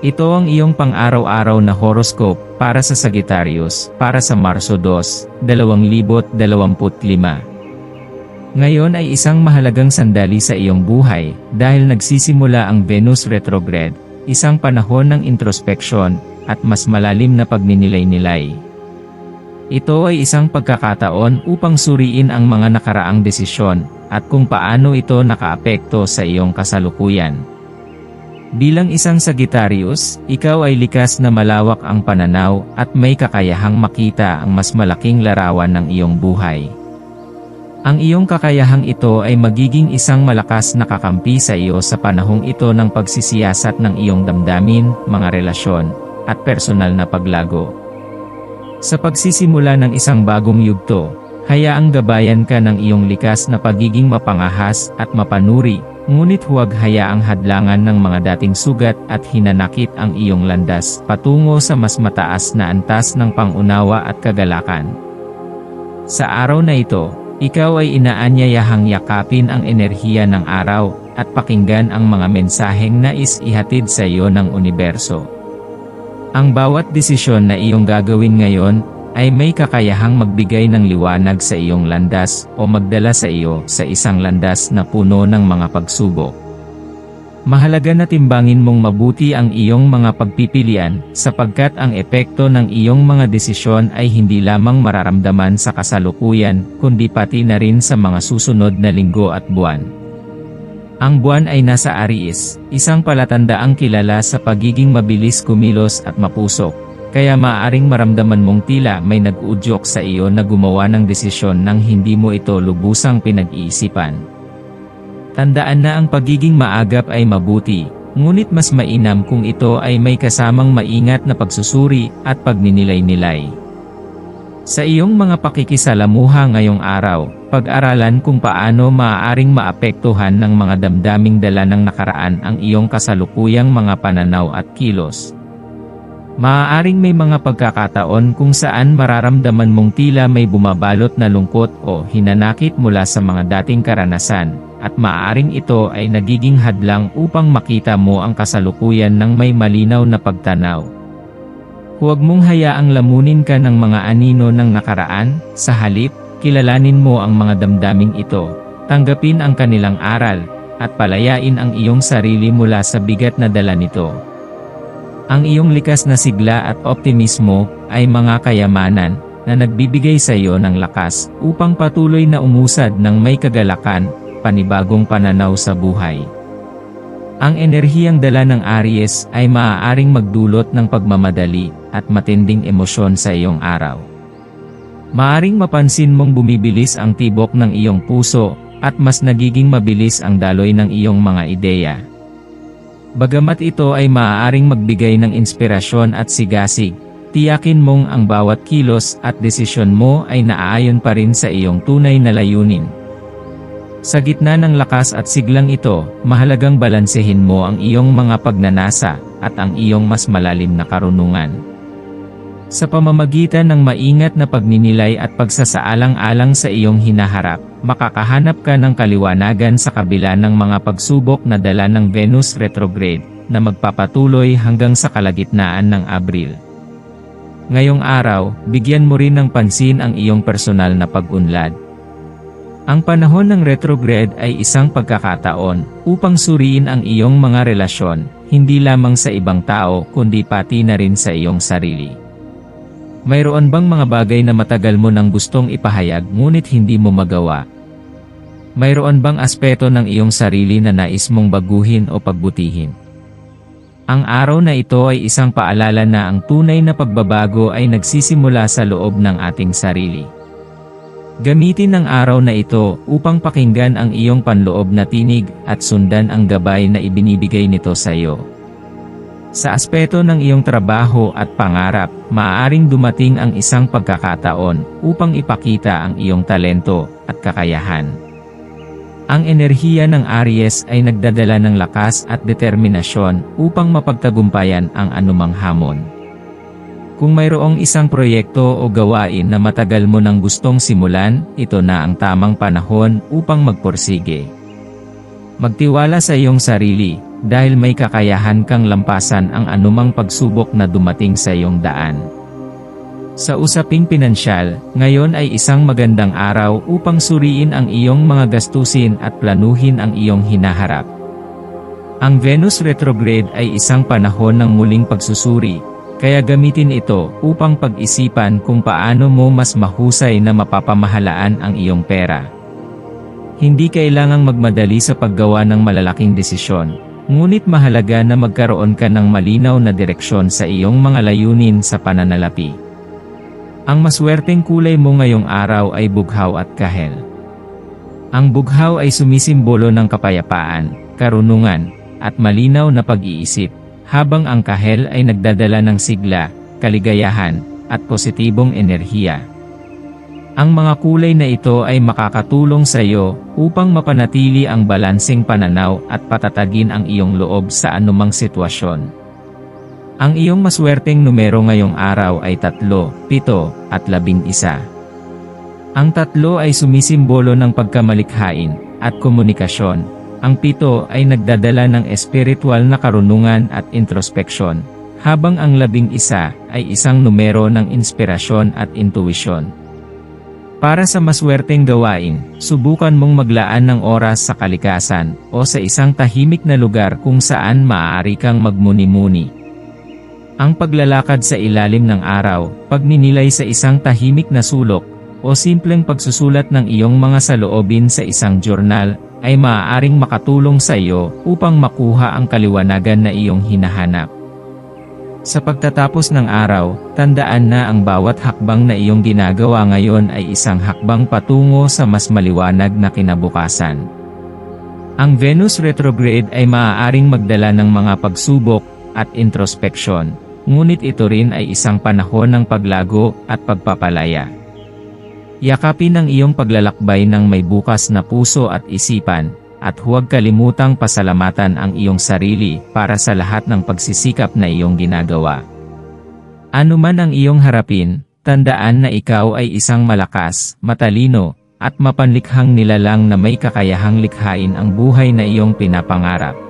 Ito ang iyong pang-araw-araw na horoscope para sa Sagittarius para sa Marso 2, 2025. Ngayon ay isang mahalagang sandali sa iyong buhay dahil nagsisimula ang Venus retrograde, isang panahon ng introspection at mas malalim na pagninilay-nilay. Ito ay isang pagkakataon upang suriin ang mga nakaraang desisyon at kung paano ito nakaapekto sa iyong kasalukuyan. Bilang isang Sagittarius, ikaw ay likas na malawak ang pananaw at may kakayahang makita ang mas malaking larawan ng iyong buhay. Ang iyong kakayahang ito ay magiging isang malakas na kakampi sa iyo sa panahong ito ng pagsisiyasat ng iyong damdamin, mga relasyon, at personal na paglago. Sa pagsisimula ng isang bagong yugto, hayaang gabayan ka ng iyong likas na pagiging mapangahas at mapanuri, Ngunit huwag hayaang hadlangan ng mga dating sugat at hinanakit ang iyong landas patungo sa mas mataas na antas ng pangunawa at kagalakan. Sa araw na ito, ikaw ay inaanyayahang yakapin ang enerhiya ng araw at pakinggan ang mga mensaheng nais ihatid sa iyo ng universo. Ang bawat desisyon na iyong gagawin ngayon ay may kakayahang magbigay ng liwanag sa iyong landas o magdala sa iyo sa isang landas na puno ng mga pagsubok. Mahalaga na timbangin mong mabuti ang iyong mga pagpipilian sapagkat ang epekto ng iyong mga desisyon ay hindi lamang mararamdaman sa kasalukuyan kundi pati na rin sa mga susunod na linggo at buwan. Ang buwan ay nasa Aries, isang palatandaang kilala sa pagiging mabilis kumilos at mapusok, kaya maaaring maramdaman mong tila may nag-udyok sa iyo na gumawa ng desisyon nang hindi mo ito lubusang pinag-iisipan. Tandaan na ang pagiging maagap ay mabuti, ngunit mas mainam kung ito ay may kasamang maingat na pagsusuri at pagninilay-nilay. Sa iyong mga pakikisalamuha ngayong araw, pag-aralan kung paano maaaring maapektuhan ng mga damdaming dala ng nakaraan ang iyong kasalukuyang mga pananaw at kilos. Maaaring may mga pagkakataon kung saan mararamdaman mong tila may bumabalot na lungkot o hinanakit mula sa mga dating karanasan, at maaaring ito ay nagiging hadlang upang makita mo ang kasalukuyan ng may malinaw na pagtanaw. Huwag mong hayaang lamunin ka ng mga anino ng nakaraan, sa halip, kilalanin mo ang mga damdaming ito, tanggapin ang kanilang aral, at palayain ang iyong sarili mula sa bigat na dala nito. Ang iyong likas na sigla at optimismo ay mga kayamanan na nagbibigay sa iyo ng lakas upang patuloy na umusad ng may kagalakan, panibagong pananaw sa buhay. Ang enerhiyang dala ng Aries ay maaaring magdulot ng pagmamadali at matinding emosyon sa iyong araw. Maaring mapansin mong bumibilis ang tibok ng iyong puso at mas nagiging mabilis ang daloy ng iyong mga ideya. Bagamat ito ay maaaring magbigay ng inspirasyon at sigasig, tiyakin mong ang bawat kilos at desisyon mo ay naaayon pa rin sa iyong tunay na layunin. Sa gitna ng lakas at siglang ito, mahalagang balansehin mo ang iyong mga pagnanasa at ang iyong mas malalim na karunungan. Sa pamamagitan ng maingat na pagninilay at pagsasaalang-alang sa iyong hinaharap, makakahanap ka ng kaliwanagan sa kabila ng mga pagsubok na dala ng Venus retrograde, na magpapatuloy hanggang sa kalagitnaan ng Abril. Ngayong araw, bigyan mo rin ng pansin ang iyong personal na pag-unlad. Ang panahon ng retrograde ay isang pagkakataon upang suriin ang iyong mga relasyon, hindi lamang sa ibang tao kundi pati na rin sa iyong sarili. Mayroon bang mga bagay na matagal mo nang gustong ipahayag ngunit hindi mo magawa? Mayroon bang aspeto ng iyong sarili na nais mong baguhin o pagbutihin? Ang araw na ito ay isang paalala na ang tunay na pagbabago ay nagsisimula sa loob ng ating sarili. Gamitin ang araw na ito upang pakinggan ang iyong panloob na tinig at sundan ang gabay na ibinibigay nito sa iyo. Sa aspeto ng iyong trabaho at pangarap, maaaring dumating ang isang pagkakataon upang ipakita ang iyong talento at kakayahan. Ang enerhiya ng Aries ay nagdadala ng lakas at determinasyon upang mapagtagumpayan ang anumang hamon. Kung mayroong isang proyekto o gawain na matagal mo nang gustong simulan, ito na ang tamang panahon upang magporsige. Magtiwala sa iyong sarili, dahil may kakayahan kang lampasan ang anumang pagsubok na dumating sa iyong daan. Sa usaping pinansyal, ngayon ay isang magandang araw upang suriin ang iyong mga gastusin at planuhin ang iyong hinaharap. Ang Venus retrograde ay isang panahon ng muling pagsusuri, kaya gamitin ito upang pag-isipan kung paano mo mas mahusay na mapapamahalaan ang iyong pera. Hindi kailangang magmadali sa paggawa ng malalaking desisyon, ngunit mahalaga na magkaroon ka ng malinaw na direksyon sa iyong mga layunin sa pananalapi. Ang maswerteng kulay mo ngayong araw ay bughaw at kahel. Ang bughaw ay sumisimbolo ng kapayapaan, karunungan, at malinaw na pag-iisip habang ang kahel ay nagdadala ng sigla, kaligayahan, at positibong enerhiya. Ang mga kulay na ito ay makakatulong sa iyo upang mapanatili ang balansing pananaw at patatagin ang iyong loob sa anumang sitwasyon. Ang iyong maswerteng numero ngayong araw ay 3, 7, at 11. Ang tatlo ay sumisimbolo ng pagkamalikhain at komunikasyon, ang pito ay nagdadala ng espiritual na karunungan at introspeksyon, habang ang labing isa ay isang numero ng inspirasyon at intuwisyon. Para sa maswerteng gawain, subukan mong maglaan ng oras sa kalikasan o sa isang tahimik na lugar kung saan maaari kang magmuni-muni. Ang paglalakad sa ilalim ng araw, pagninilay sa isang tahimik na sulok, o simpleng pagsusulat ng iyong mga saloobin sa isang journal ay maaaring makatulong sa iyo upang makuha ang kaliwanagan na iyong hinahanap. Sa pagtatapos ng araw, tandaan na ang bawat hakbang na iyong ginagawa ngayon ay isang hakbang patungo sa mas maliwanag na kinabukasan. Ang Venus retrograde ay maaaring magdala ng mga pagsubok at introspeksyon, ngunit ito rin ay isang panahon ng paglago at pagpapalaya. Yakapin ang iyong paglalakbay ng may bukas na puso at isipan, at huwag kalimutang pasalamatan ang iyong sarili para sa lahat ng pagsisikap na iyong ginagawa. Ano man ang iyong harapin, tandaan na ikaw ay isang malakas, matalino, at mapanlikhang nilalang na may kakayahang likhain ang buhay na iyong pinapangarap.